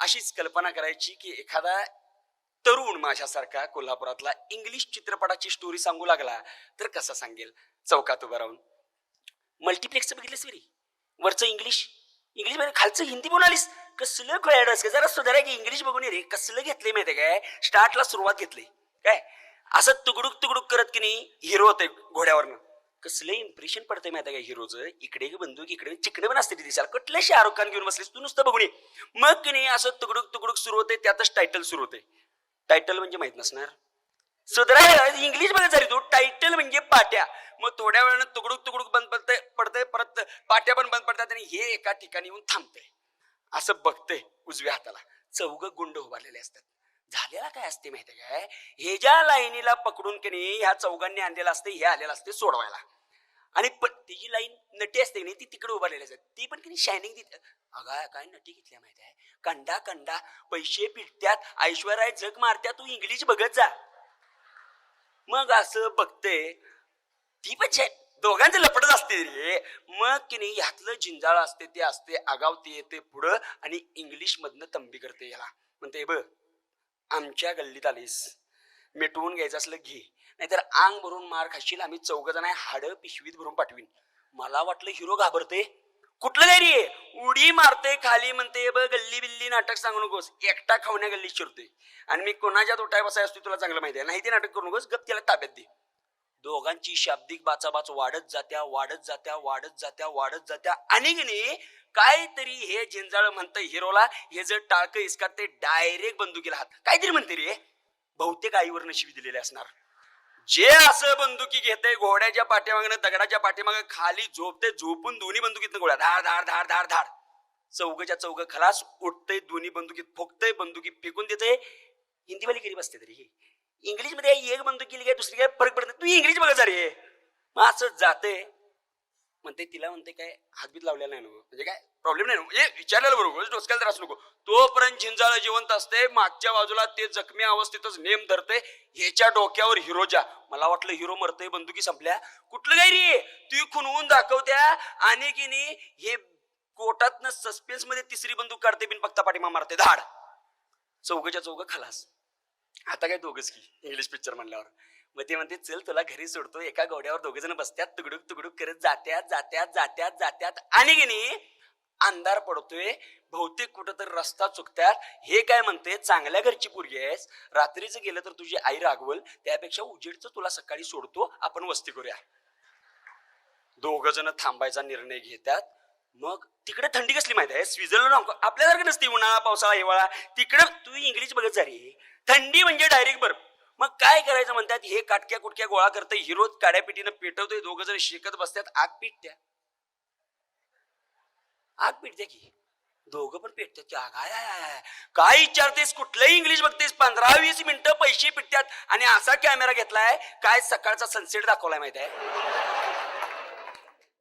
अशीच कल्पना करायची की एखादा तरुण माझ्यासारखा कोल्हापुरातला इंग्लिश चित्रपटाची स्टोरी सांगू लागला तर कसा सांगेल? चौकात उभं राहून. मल्टिप्लेक्स बघितलंस विरी? वरचं इंग्लिश इंग्लिशमध्ये खालचं हिंदी बोलालीस कसलं कळायडस का जरा सुधारा की इंग्लिश बघून ये रे. कसलं घेतलंय माहितीये काय? स्टार्टला सुरुवात घेतली. काय? असं तुकडुक तुकडुक करत की नाही हिरो होते घोड्यावरनं. कसलं इम्प्रेशन पडतंय माहिती काय हिरोचं? इकडे बंदूक इकडे चिकडे पण असते दिसायला. कुठल्या शाहरुख खान घेऊन बसलीस तू नुसतं बघून मग की नाही असं तुकडुक तुकडुक सुरू होते त्यातच टायटल सुरू होते. टायटल म्हणजे माहीत नसणार. सुधरा इंग्लिशमध्ये झाली तू. टायटल म्हणजे पाट्या. मग थोड्या वेळानं तुकडुक तुकडुक बंद पडतंय पडतंय परत पाट्या पण बंद पडतात आणि हे एका ठिकाणी येऊन थांबतंय. असं बघतंय उजव्या हाताला. चौघ गुंड उभारलेले असतात. झालेला काय असते माहिती काय? हे ज्या लाईनीला पकडून की नाही ह्या चौघांनी आणलेलं असते हे आलेलं असते सोडवायला. आणि पण ती जी लाईन नटी असते नाही ती तिकडे उभारलेली असतात ती पण किती शायनिंग देत अगा काय नटी घेतल्या माहिती आहे? कंडा कंडा पैसे पिटत्यात ऐश्वर्या जग मारत्या तू इंग्लिश बघत जा. मग असं बघते ती पण छे दोघांचे लपटत असते रे. मग की नाही ह्यातलं जिंजाळ असते ते असते आगाव ते येते पुढं आणि इंग्लिश मधनं तंबी करते याला. म्हणते बघ आमच्या गल्लीत आलीस मिटवून घ्यायचं असलं घे. नाहीतर आंग भरून मार खाशील आम्ही चौघ जण आहे हाडं पिशवीत भरून पाठवीन. मला वाटलं हिरो घाबरते कुठलं काय रे? उडी मारते खाली म्हणते बघ गल्ली बिल्ली नाटक सांगू नकोस. एकटा खावण्या गल्लीत शिरते आणि मी कोणाच्या तोटाय बसाय असतो तुला चांगलं माहिती आहे. नाही ते नाटक करू नकोस गप त्याला ताब्यात दे. दोघांची शाब्दिक बाचाबाच वाढत जात्या वाढत जात्या वाढत जात्या वाढत जात्या. आणि काहीतरी हे झिंजाळ म्हणतंय हिरोला हे जर टाळकं इसकात ते डायरेक्ट बंदुकीला हात. काहीतरी म्हणते रे. बहुतेक आईवर नशिबी दिलेले असणार. जे असं बंदुकी घेते घोड्याच्या पाठीमागनं दगडाच्या पाठीमागं खाली झोपते झोपून दोन्ही बंदुकीत गोळ्या. धाड धाड धाड धाड धाड चौघच्या चौघ खलास उठतय दोन्ही बंदुकीत फोकतय बंदुकी फेकून देते हिंदीवाली गरीब असते तरी. हे इंग्लिशमध्ये एक बंदुकी लिहिली काय दुसरी काय फरक पडत नाही. तू इंग्लिश बघत रे. मग असं जाते म्हणते तिला म्हणते काय हातबीत लावलेला नाही नको. म्हणजे काय? प्रॉब्लेम नाही ना म्हणजे विचारलेलं बरोबर डोसक्याला त्रास नको. तोपर्यंत झिंजाळ जिवंत असते मागच्या बाजूला ते जखमी अवस्थेतच नेम धरते ह्याच्या डोक्यावर हिरोजा मला वाटलं हिरो मरतय बंदुकी संपल्या. कुठलं काय रे? ती खुनवून दाखवत्या. आणि की नाही हे कोर्टातनं सस्पेन्समध्ये तिसरी बंदूक काढते बिन बघता पाठीमा मारते. धाड. चौघच्या चौघ खलास. आता काय दोघच की इंग्लिश पिक्चर म्हणल्यावर. मग ते म्हणते चल तुला घरी सोडतो एका घोड्यावर दोघे जण बसत्यात. तुकडुक तुकडुक करत जात्यात जात्यात जात्यात जात्यात. आणि की नाही अंधार पडतोय. बहुतेक कुठं तर रस्ता चुकतात. हे काय म्हणते चांगल्या घरची पोरगी आहेस. रात्रीचं गेलं तर तुझी आई रागवल. त्यापेक्षा उजेडचं तुला सकाळी सोडतो. आपण वस्ती करूया. दोघ जण थांबायचा निर्णय घेतात. मग तिकडे थंडी कसली माहिती आहे? स्वित्झर्लंड आपल्यासारखं नसते उन्हाळा पावसाळा हिवाळा. तिकडे तू इंग्लिश बघत जा रे. थंडी म्हणजे डायरेक्ट बर्फ. मग काय करायचं म्हणतात? हे काटक्या कुटक्या गोळा करतंय हिरो काड्यापिटीनं पेटवतोय दोघं जण शेकत बसतात आग पिटत्या. आग पिटत्या की? दोघं पण पेटतात की आग? आय, आय, काय विचारतेस? कुठलंही इंग्लिश बघतेस पंधरा वीस मिनिटं पैसे पिटतात आणि असा कॅमेरा घेतलाय काय सकाळचा सनसेट दाखवलाय माहीत आहे